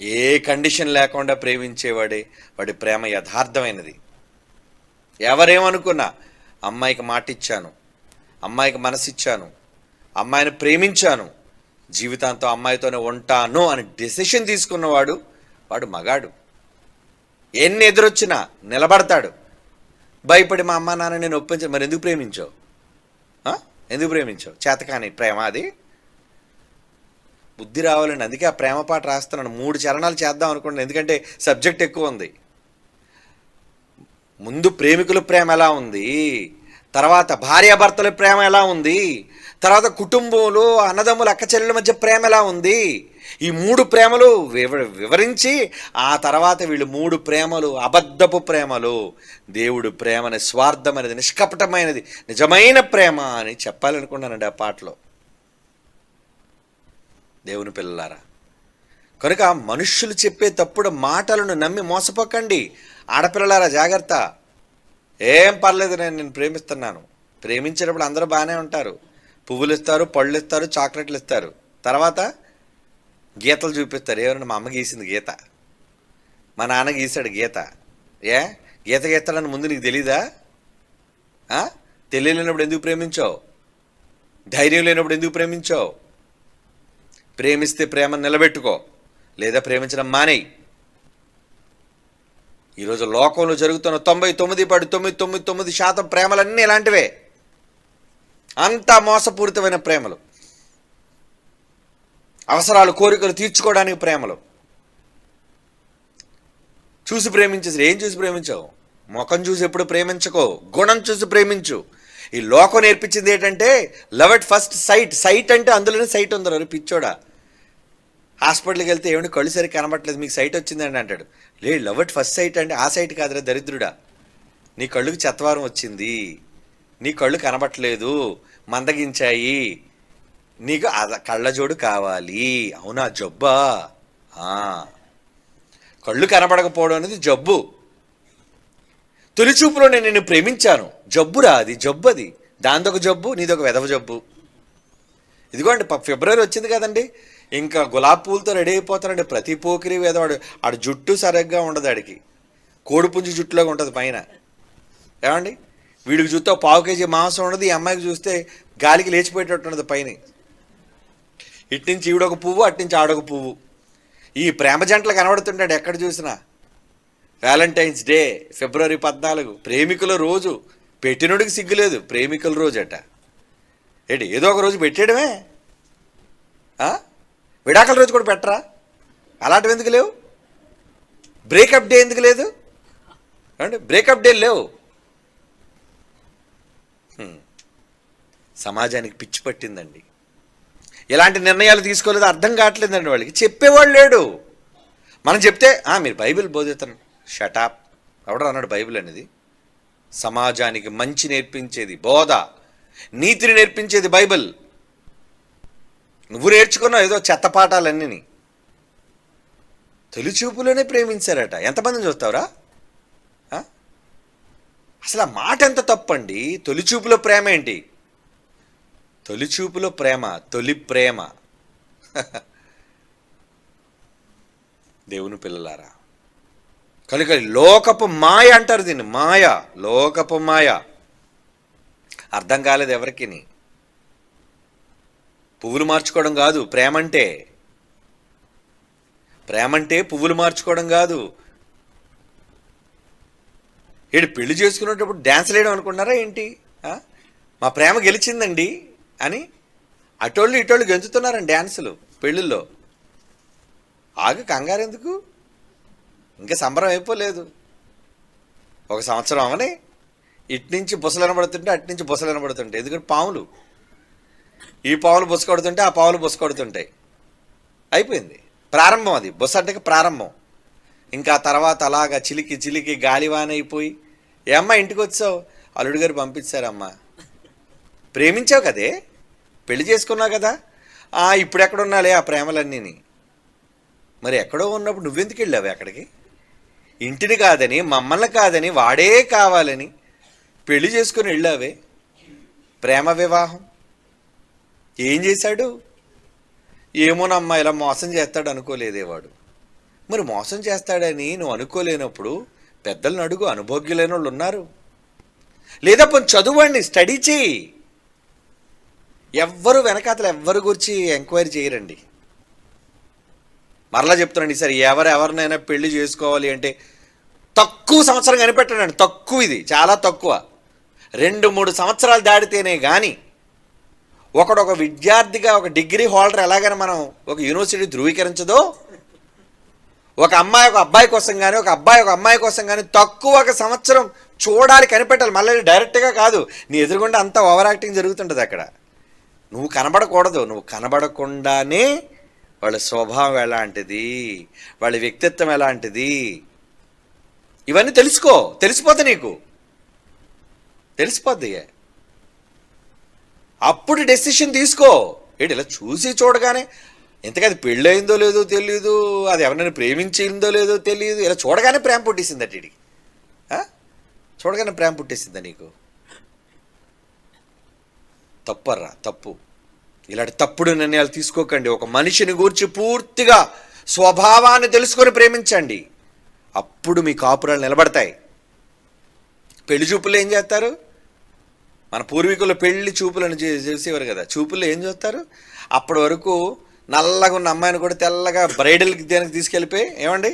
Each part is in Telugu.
ఏ కండిషన్ లేకుండా ప్రేమించేవాడే వాడి ప్రేమ యథార్థమైనది. ఎవరేమనుకున్నా అమ్మాయికి మాట ఇచ్చాను అమ్మాయికి మనసిచ్చాను అమ్మాయిని ప్రేమించాను జీవితాంతం అమ్మాయితోనే ఉంటాను అని డెసిషన్ తీసుకున్నవాడు వాడు మగాడు. ఎన్ని ఎదురొచ్చినా నిలబడతాడు. భయపడి మా అమ్మ నాన్న నేను ఒప్పించ మరి ఎందుకు ప్రేమించావు? ఎందుకు ప్రేమించావు? చేతకాని ప్రేమ అది? బుద్ధి రావాలండి. అందుకే ఆ ప్రేమ పాట రాస్తున్నాను. మూడు చరణాలు చేద్దాం అనుకోండి ఎందుకంటే సబ్జెక్ట్ ఎక్కువ ఉంది. ముందు ప్రేమికుల ప్రేమ ఎలా ఉంది? తర్వాత భార్యాభర్తల ప్రేమ ఎలా ఉంది? తర్వాత కుటుంబంలో అన్నదమ్ముల అక్క చెల్లెల మధ్య ప్రేమ ఎలా ఉంది? ఈ మూడు ప్రేమలు వివ వివరించి ఆ తర్వాత వీళ్ళు మూడు ప్రేమలు అబద్ధపు ప్రేమలు. దేవుడు ప్రేమని స్వార్థమైనది నిష్కపటమైనది నిజమైన ప్రేమ అని చెప్పాలనుకున్నానండి ఆ పాటలో. దేవుని పిల్లలారా. కనుక మనుష్యులు చెప్పే తప్పుడు మాటలను నమ్మి మోసపోకండి. ఆడపిల్లలారా జాగ్రత్త. ఏం పర్లేదు నేను నేను ప్రేమిస్తున్నాను. ప్రేమించేటప్పుడు అందరూ బాగానే ఉంటారు. పువ్వులు ఇస్తారు పళ్ళు ఇస్తారు చాక్లెట్లు ఇస్తారు. తర్వాత గీతలు చూపిస్తారు. ఎవరైనా మా అమ్మ గీసింది గీత? మా నాన్న గీశాడు గీత. ఏ? గీత గీస్తాడని ముందు నీకు తెలీదా? తెలియలేనప్పుడు ఎందుకు ప్రేమించావు? ధైర్యం లేనప్పుడు ఎందుకు ప్రేమించావు? ప్రేమిస్తే ప్రేమ నిలబెట్టుకో లేదా ప్రేమించడం మానేయి. ఈరోజు లోకంలో జరుగుతున్న తొంభై తొమ్మిది పాటు తొమ్మిది తొమ్మిది తొమ్మిది శాతం ప్రేమలన్నీ ఇలాంటివే. అంతా మోసపూరితమైన ప్రేమలు. అవసరాలు కోరికలు తీర్చుకోవడానికి ప్రేమలు. చూసి ప్రేమించేసి ఏం చూసి ప్రేమించావు? ముఖం చూసి ఎప్పుడు ప్రేమించకో? గుణం చూసి ప్రేమించు. ఈ లోకం నేర్పించింది ఏంటంటే love at first sight. Sight అంటే అందులోనే సైట్ ఉందరు పిచ్చోడా. హాస్పిటల్కి వెళ్తే ఏమిటి కళ్ళు సరి కనబట్టలేదు మీకు సైట్ వచ్చిందండి అంటాడు. లే లవ్ ఫస్ట్ సైట్ అంటే ఆ సైట్ కాదురా దరిద్రుడా. నీ కళ్ళుకి చెత్తవారం వచ్చింది. నీ కళ్ళు కనబట్టలేదు మందగించాయి. నీకు కళ్ళజోడు కావాలి. అవునా జబ్బా? కళ్ళు కనబడకపోవడం అనేది జబ్బు. తొలిచూపులో నేను నిన్ను ప్రేమించాను. జబ్బురా అది జబ్బు అది దానిదొక జబ్బు నీదొక వెధవ జబ్బు. ఇదిగోండి ప- ఫిబ్రవరి వచ్చింది కదండి. ఇంకా గులాబీ పూలతో రెడీ అయిపోతానండి ప్రతి పోకిరి వేదవాడు ఆడు జుట్టు సరిగ్గా ఉండదు ఆడికి. కోడిపుంజు జుట్టులాగా ఉంటుంది పైన. ఏమండి? వీడికి చూస్తే పావు కేజీ మాంసం ఉండదు. ఈ అమ్మాయికి చూస్తే గాలికి లేచిపోయేటట్టు ఉండదు పైన. ఇట్నుంచి ఈవిడొక పువ్వు అట్నుంచి ఆడొక పువ్వు. ఈ ప్రేమ జంటలు కనబడుతుంటాడు ఎక్కడ చూసినా. వ్యాలంటైన్స్ డే ఫిబ్రవరి పద్నాలుగు ప్రేమికుల రోజు. పెట్టినోడికి సిగ్గులేదు ప్రేమికుల రోజు అట. ఏంటి ఏదో ఒక రోజు పెట్టేయడమే? ఆ? విడాకుల రోజు కూడా పెట్టరా? అలాంటివి ఎందుకు లేవు? బ్రేకప్ డే ఎందుకు లేదు? ఏమండి బ్రేకప్ డే లేవు. సమాజానికి పిచ్చి పట్టిందండి. ఎలాంటి నిర్ణయాలు తీసుకోలేదో అర్థం కావట్లేదండి వాళ్ళకి. చెప్పేవాళ్ళు లేడు. మనం చెప్తే "ఆ, మీరు బైబిల్ బోధితను. షటాప్ ఎవడో అన్నాడు బైబిల్ అనేది? సమాజానికి మంచి నేర్పించేది బోధ. నీతిని నేర్పించేది బైబిల్. నువ్వు నేర్చుకున్నావు ఏదో చెత్త పాఠాలన్నీ తొలిచూపులోనే ప్రేమించారట. ఎంతమందిని చూస్తావురా? అసలు ఆ మాట ఎంత తప్పండి? తొలిచూపులో ప్రేమ ఏంటి? తొలిచూపులో ప్రేమ తొలి ప్రేమ. దేవుని పిల్లలారా కనుక లోకపు మాయ అంటారు దీన్ని. మాయ లోకపు మాయ. అర్థం కాలేదు ఎవరికి పువ్వులు మార్చుకోవడం కాదు ప్రేమంటే. ప్రేమంటే పువ్వులు మార్చుకోవడం కాదు. వీడు పెళ్ళి చేసుకునేటప్పుడు డ్యాన్స్ వేయడం అనుకున్నారా ఏంటి? మా ప్రేమ గెలిచిందండి అని అటోళ్ళు ఇటోళ్ళు గెంచుతున్నారండి డ్యాన్సులు పెళ్ళిళ్ళలో ఆగు కంగారు ఎందుకు? ఇంకా సంబరం అయిపోలేదు. ఒక సంవత్సరం అవని. ఇటు నుంచి బుసలు వినబడుతుంటే అటు నుంచి బుసలు వినబడుతుంటే ఎందుకంటే పాములు. ఈ పావులు బుస కొడుతుంటే ఆ పావులు బుస కొడుతుంటాయి. అయిపోయింది. ప్రారంభం అది. బుస అంటే ప్రారంభం. ఇంకా తర్వాత అలాగా చిలికి చిలికి గాలివాన అయిపోయి ఏ అమ్మ ఇంటికి వచ్చావు? అల్లుడు గారు పంపించారమ్మా. ప్రేమించావు కదే? పెళ్ళి చేసుకున్నావు కదా? ఆ ఇప్పుడు ఎక్కడున్నాలే ఆ ప్రేమలన్నీని. మరి ఎక్కడో ఉన్నప్పుడు నువ్వెందుకు వెళ్ళావు అక్కడికి? ఇంటిని కాదని మమ్మల్ని కాదని వాడే కావాలని పెళ్ళి చేసుకుని వెళ్ళావే. ప్రేమ వివాహం. ఏం చేశాడు? ఏమోనమ్మా ఇలా మోసం చేస్తాడు అనుకోలేదే వాడు. మరి మోసం చేస్తాడని నువ్వు అనుకోలేనప్పుడు పెద్దలను అడుగు అనుభోగ్యులైన వాళ్ళు ఉన్నారు. లేదా పోనీ చదువండి స్టడీ చేయి ఎవ్వరు వెనకాతలు ఎవ్వరు గురించి ఎంక్వైరీ చేయరండి. మరలా చెప్తున్నాండి ఈసారి ఎవరు ఎవరినైనా పెళ్ళి చేసుకోవాలి అంటే తక్కువ సంవత్సరం కనిపెట్టండి తక్కువ ఇది చాలా తక్కువ. రెండు మూడు సంవత్సరాలు దాటితేనే కానీ ఒకడు ఒక విద్యార్థిగా ఒక డిగ్రీ హోల్డర్ ఎలాగైనా మనం ఒక యూనివర్సిటీ ధృవీకరించదో ఒక అమ్మాయి ఒక అబ్బాయి కోసం కానీ ఒక అబ్బాయి ఒక అమ్మాయి కోసం కానీ తక్కువ ఒక సంవత్సరం చూడాలి కనిపెట్టాలి. మళ్ళీ డైరెక్ట్గా కాదు. నీ ఎదురుగుండా అంత ఓవర్ యాక్టింగ్ జరుగుతుంటుంది అక్కడ. నువ్వు కనబడకూడదు. నువ్వు కనబడకుండానే వాళ్ళ స్వభావం ఎలాంటిది? వాళ్ళ వ్యక్తిత్వం ఎలాంటిది? ఇవన్నీ తెలుసుకో. తెలిసిపోతే నీకు. తెలిసిపోద్ది. అప్పుడు డెసిషన్ తీసుకో. ఏంటి ఇలా చూసి చూడగానే ఇంతకీ అది పెళ్ళయిందో లేదో తెలియదు అది ఎవరినైనా ప్రేమించిందో లేదో తెలియదు ఇలా చూడగానే ప్రేమ పుట్టేసింది అటు చూడగానే ప్రేమ పుట్టేసిందా నీకు? తప్పర్రా తప్పు. ఇలాంటి తప్పుడు నిర్ణయాలు తీసుకోకండి. ఒక మనిషిని గూర్చి పూర్తిగా స్వభావాన్ని తెలుసుకొని ప్రేమించండి. అప్పుడు మీ కాపురాలు నిలబడతాయి. పెళ్ళి చూపులు ఏం చేస్తారు? మన పూర్వీకులు పెళ్ళి చూపులను చేసేవారు కదా. చూపులు ఏం చూస్తారు? అప్పటి వరకు నల్లగా ఉన్న అమ్మాయిని కూడా తెల్లగా బ్రైడల్కి దేనికి తీసుకెళ్ళిపోయి ఏమండి?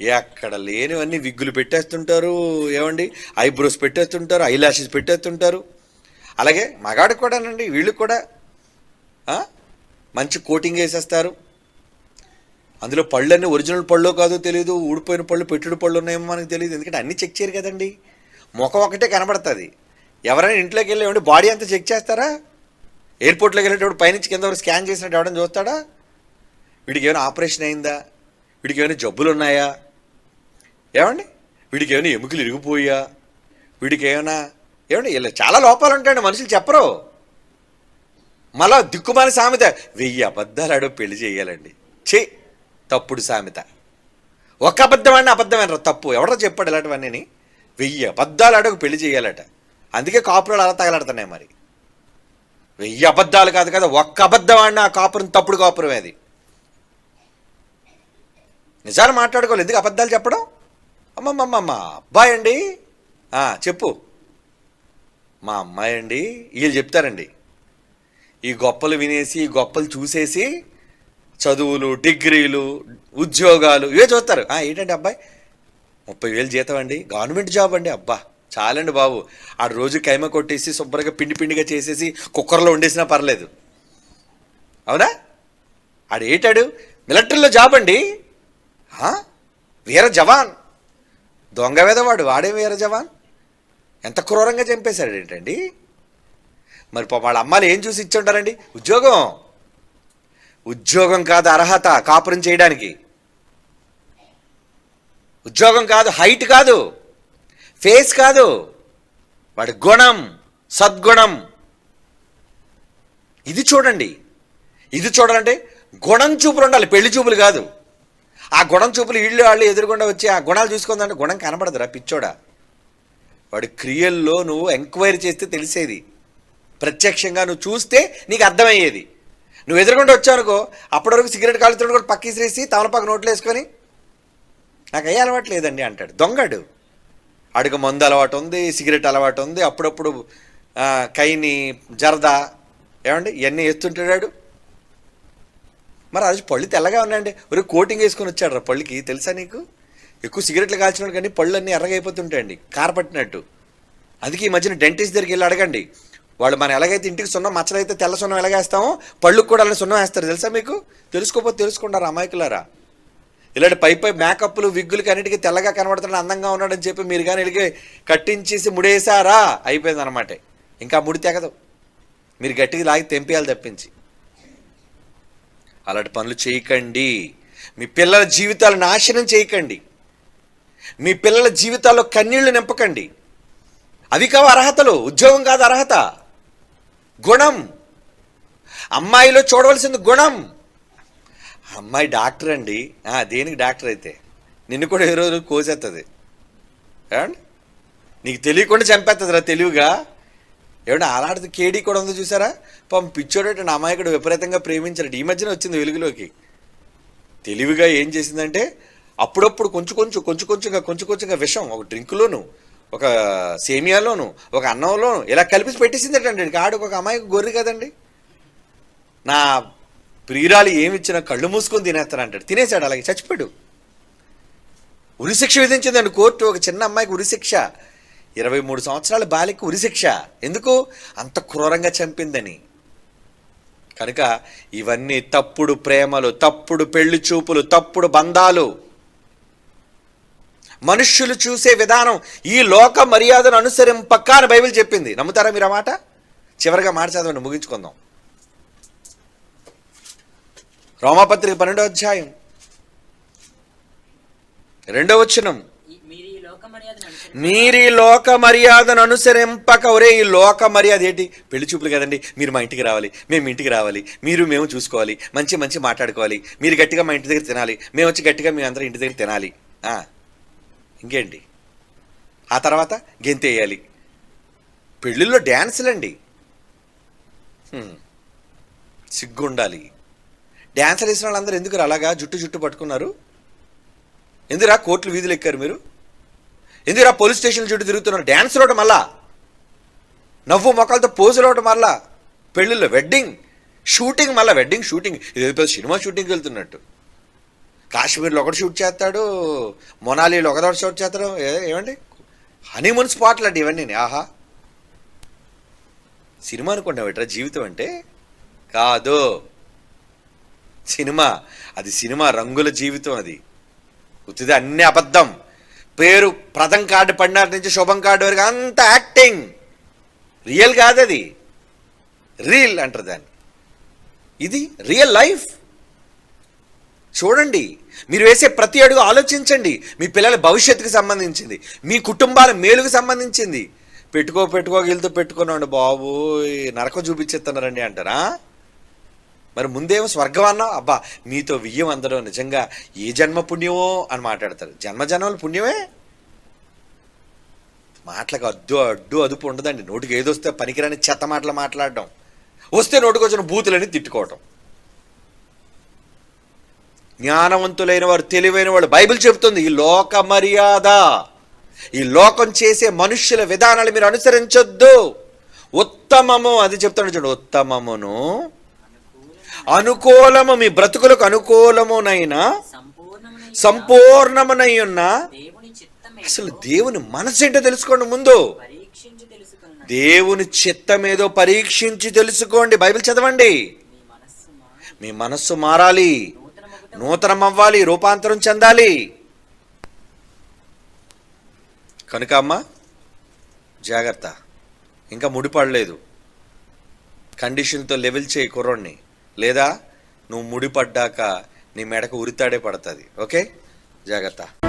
ఎక్కడ లేనివన్నీ విగ్గులు పెట్టేస్తుంటారు ఏమండి? ఐబ్రోస్ పెట్టేస్తుంటారు ఐ లాషెస్ పెట్టేస్తుంటారు. అలాగే మగాడికి కూడానండి వీళ్ళు కూడా మంచి కోటింగ్ వేసేస్తారు. అందులో పళ్ళన్నీ ఒరిజినల్ పళ్ళు కాదో తెలియదు ఊడిపోయిన పళ్ళు పెట్టుడు పళ్ళు ఉన్నాయేమో మనకు తెలియదు ఎందుకంటే అన్నీ చెక్ చేయరు కదండి. ముఖం ఒకటే కనబడుతుంది. ఎవరైనా ఇంట్లోకి వెళ్ళి ఏమంటే బాడీ అంతా చెక్ చేస్తారా? ఎయిర్పోర్ట్లోకి వెళ్ళేటప్పుడు పైనుంచి కింద వరకు స్కాన్ చేసినట్టు ఎవడని చూస్తాడా? వీడికి ఏమైనా ఆపరేషన్ అయిందా? వీడికి ఏమైనా జబ్బులు ఉన్నాయా? ఏమండి? వీడికి ఏమైనా ఎముకలు ఇరిగిపోయా? వీడికి ఏమైనా ఏమండి ఇలా చాలా లోపాలు ఉంటాయండి మనుషులు చెప్పరు. మళ్ళా దిక్కుమాలి సామెత వెయ్యి అబద్ధాలు ఆడో పెళ్ళి చేయాలండి. చే తప్పుడు సామెత. ఒక అబద్ధం అబద్ధమైన తప్పు? ఎవడో చెప్పాడు ఇలాంటివన్నీ వెయ్యి అబద్ధాలు ఆడో పెళ్ళి చేయాలట. అందుకే కాపురాలు అలా తగలాడుతున్నాయి మరి. వెయ్యి అబద్ధాలు కాదు కదా ఒక్క అబద్ధం ఆడినా ఆ కాపురం తప్పుడు కాపురమే అది. నిజాలు మాట్లాడుకోవాలి ఎందుకు అబద్ధాలు చెప్పడం? అమ్మమ్మమ్మమ్మ అబ్బాయి అండి. చెప్పు. మా అమ్మాయి అండి వీళ్ళు చెప్తారండి. ఈ గొప్పలు వినేసి ఈ గొప్పలు చూసేసి చదువులు డిగ్రీలు ఉద్యోగాలు ఇవే చూస్తారు. ఏంటంటే ఏంటండి అబ్బాయి? ముప్పై వేలు జీతం అండి గవర్నమెంట్ జాబ్ అండి అబ్బా. చాలండి బాబు. ఆ రోజు కైమ కొట్టేసి శుభ్రంగా పిండి పిండిగా చేసేసి కుక్కర్లో వండేసినా పర్లేదు. అవునా? ఆడు ఏటాడు మిలిటరీలో జాబ్ అండి. వీర జవాన్. దొంగ వేదవాడు వాడే వీర జవాన్. ఎంత క్రూరంగా చంపేశాడు ఏంటండి? మరి వాళ్ళ అమ్మాలు ఏం చూసి ఇచ్చి ఉంటారండి? ఉద్యోగం. ఉద్యోగం కాదు అర్హత కాపురం చేయడానికి. ఉద్యోగం కాదు హైట్ కాదు. ఫేస్ కాదు వాడి గుణం సద్గుణం. ఇది చూడండి. ఇది చూడాలంటే గుణం చూపులు ఉండాలి పెళ్ళి చూపులు కాదు. ఆ గుణం చూపులు ఇళ్ళు వాళ్ళు ఎదురుగుండా వచ్చి ఆ గుణాలు చూసుకుందంటే గుణం కనబడదురా పిచ్చోడా. వాడి క్రియల్లో నువ్వు ఎంక్వైరీ చేస్తే తెలిసేది. ప్రత్యక్షంగా నువ్వు చూస్తే నీకు అర్థమయ్యేది. నువ్వు ఎదురుగుండా వచ్చావనుకో అప్పటి వరకు సిగరెట్ కాలుతున్నాడు కూడా పక్కిసిరేసి తమలపాకు నోట్లు వేసుకొని నాకు అయ్యే అలవాటు లేదండి అంటాడు. దొంగడు. అడుగు మందు అలవాటు ఉంది సిగరెట్ అలవాటు ఉంది. అప్పుడప్పుడు కైని జరదా ఏమండి ఇవన్నీ వేస్తుంటాడు మరి అది పళ్ళు తెల్లగా ఉన్నాయండి. ఒరే కోటింగ్ వేసుకొని వచ్చాడు రా పళ్ళుకి. తెలుసా నీకు? ఎక్కువ సిగరెట్లు కాల్చినాడు కానీ పళ్ళు అన్నీ ఎర్రగైపోతుంటాయండి కారపట్టినట్టు. అందుకే ఈ మధ్యన డెంటిస్ట్ దగ్గరికి వెళ్ళి అడగండి. వాళ్ళు మనం ఎలాగైతే ఇంటికి సున్నం మచ్చలైతే తెల్ల సున్నం ఎలాగేస్తామో పళ్ళుకు కూడా అలా సున్నం వేస్తారు. తెలుసా మీకు? తెలుసుకోపోతే తెలుసుకుంటారా అమాయకులారా. ఇలాంటి పై పై మేకప్లు విగ్గులకి అన్నిటికీ తెల్లగా కనబడుతున్న అందంగా ఉన్నాడని చెప్పి మీరు కానీ వెళ్ళి కట్టించేసి ముడేసారా అయిపోయింది అనమాట ఇంకా ముడి తెగదు. మీరు గట్టిగా లాగి తెంపేయాలి తప్పించి. అలాంటి పనులు చేయకండి. మీ పిల్లల జీవితాలు నాశనం చేయకండి. మీ పిల్లల జీవితాల్లో కన్నీళ్ళు నింపకండి. అవి కావు అర్హతలు. ఉద్యోగం కాదు అర్హత. గుణం. అమ్మాయిలో చూడవలసింది గుణం. అమ్మాయి డాక్టర్ అండి. దేనికి డాక్టర్ అయితే? నిన్ను కూడా ఏ రోజు కోసేస్తుంది ఏమండి? నీకు తెలియకుండా చంపేస్తుంది రా తెలివిగా. ఏమంటే అలాంటిది కేడీ కూడా ఉందో చూసారా? పాపం పిచ్చోడేట నా అమాయకుడు విపరీతంగా ప్రేమించాడు. ఈ మధ్యన వచ్చింది వెలుగులోకి. తెలివిగా ఏం చేసిందంటే అప్పుడప్పుడు కొంచెం కొంచెం కొంచెం కొంచెంగా కొంచెం కొంచెంగా విషం ఒక డ్రింకులోను ఒక సేమియాలోను ఒక అన్నంలోను ఇలా కలిపి పెట్టేసిందటండి. ఆడు ఒక అమ్మాయికి గొర్రె కదండి. నా ప్రియురాలు ఏమిచ్చినా కళ్ళు మూసుకొని తినేస్తాను అంటాడు. తినేశాడు అలాగే చచ్చిపోయాడు. ఉరిశిక్ష విధించిందండి కోర్టు. ఒక చిన్న అమ్మాయికి ఉరిశిక్ష ఇరవై మూడు సంవత్సరాల బాలికి ఉరిశిక్ష ఎందుకు? అంత క్రూరంగా చంపిందని. కనుక ఇవన్నీ తప్పుడు ప్రేమలు తప్పుడు పెళ్ళి చూపులు తప్పుడు బంధాలు. మనుష్యులు చూసే విధానం ఈ లోక మర్యాదను అనుసరింపక్క అని బైబిల్ చెప్పింది. నమ్ముతారా మీరు ఆ మాట? చివరిగా మాట చదవండి ముగించుకుందాం. రోమాపత్రిక పన్నెండో అధ్యాయం. రెండవ వచనం. మీరు ఈ లోక మర్యాదను అనుసరింపక ఒరే ఈ లోక మర్యాద ఏంటి? పెళ్ళి చూపులు కదండి. మీరు మా ఇంటికి రావాలి. మేము ఇంటికి రావాలి. మీరు మేము చూసుకోవాలి. మంచి మంచి మాట్లాడుకోవాలి. మీరు గట్టిగా మా ఇంటి దగ్గర తినాలి. మేము వచ్చి గట్టిగా మీ అందరం ఇంటి దగ్గర తినాలి. ఇంకేంటి? ఆ తర్వాత గెంతేయాలి. పెళ్ళిళ్ళు డ్యాన్సులండి. హ్మ్. సిగ్గుండాలి. డ్యాన్సర్ వేసిన వాళ్ళందరూ ఎందుకు అలాగా జుట్టు జుట్టు పట్టుకున్నారు? ఎందుకురా కోర్టులు వీధులు ఎక్కారు మీరు? ఎందుకురా పోలీస్ స్టేషన్ చుట్టూ తిరుగుతున్నారు? డ్యాన్స్ రోడ్డు మళ్ళా నవ్వు మొక్కలతో పోజులు అవడం మళ్ళా పెళ్ళిళ్ళు వెడ్డింగ్ షూటింగ్ మళ్ళా వెడ్డింగ్ షూటింగ్. ఇది పెద్ద సినిమా షూటింగ్కి వెళ్తున్నట్టు. కాశ్మీర్లో ఒకటి షూట్ చేస్తాడు మొనాలీలో ఒకదోటి షూట్ చేస్తాడు. ఏమండి? హనీమూన్ స్పాట్లు అండి ఇవన్నీ ఆహా. సినిమా అనుకున్నావు జీవితం అంటే? కాదు. సినిమా. అది సినిమా రంగుల జీవితం అది. ఉత్తిది అన్ని అబద్ధం. పేరు ప్రథం కార్డు పడినాటి నుంచి శుభం కార్డు వరకు అంత యాక్టింగ్. రియల్ కాదు అది రీల్ అంటారు దాన్ని. ఇది రియల్ లైఫ్. చూడండి. మీరు వేసే ప్రతి అడుగు ఆలోచించండి. మీ పిల్లల భవిష్యత్తుకు సంబంధించింది. మీ కుటుంబాల మేలుకు సంబంధించింది. పెట్టుకో పెట్టుకో వీళ్ళతో పెట్టుకున్నాడు బాబు నరకం చూపించేస్తున్నారండి అంటారా? మరి ముందేమో స్వర్గం అన్నావు అబ్బా మీతో వియ్యం అందడం నిజంగా ఏ జన్మ పుణ్యమో అని మాట్లాడతారు. జన్మ జన్మలు పుణ్యమే? మాటలకు అడ్డు అడ్డు అదుపు ఉండదండి. నోటికి ఏదొస్తే పనికిరాని చెత్త మాటలు మాట్లాడడం. వస్తే నోటికి వచ్చిన బూతులని తిట్టుకోవటం. జ్ఞానవంతులైన వారు తెలివైన వాళ్ళు. బైబిల్ చెబుతుంది ఈ లోక మర్యాద ఈ లోకం చేసే మనుష్యుల విధానాలు మీరు అనుసరించొద్దు. ఉత్తమము అది చెప్తాను చూడండి ఉత్తమమును అనుకూలము మీ బ్రతుకులకు అనుకూలమునైన సంపూర్ణమైన ఉన్న అసలు దేవుని మనసు ఏంటో తెలుసుకోండి ముందు. దేవుని చిత్తమేదో పరీక్షించి తెలుసుకోండి. బైబిల్ చదవండి. మీ మనస్సు మారాలి. నూతనం అవ్వాలి రూపాంతరం చెందాలి. కనుక అమ్మ జాగ్రత్త. ఇంకా ముడిపడలేదు. కండిషన్తో లెవెల్ చేయి కుర్రోడిని. లేదా నువ్వు ముడిపడ్డాక నీ మెడకు ఉరితాడే పడుతుంది. ఓకే? జాగ్రత్త.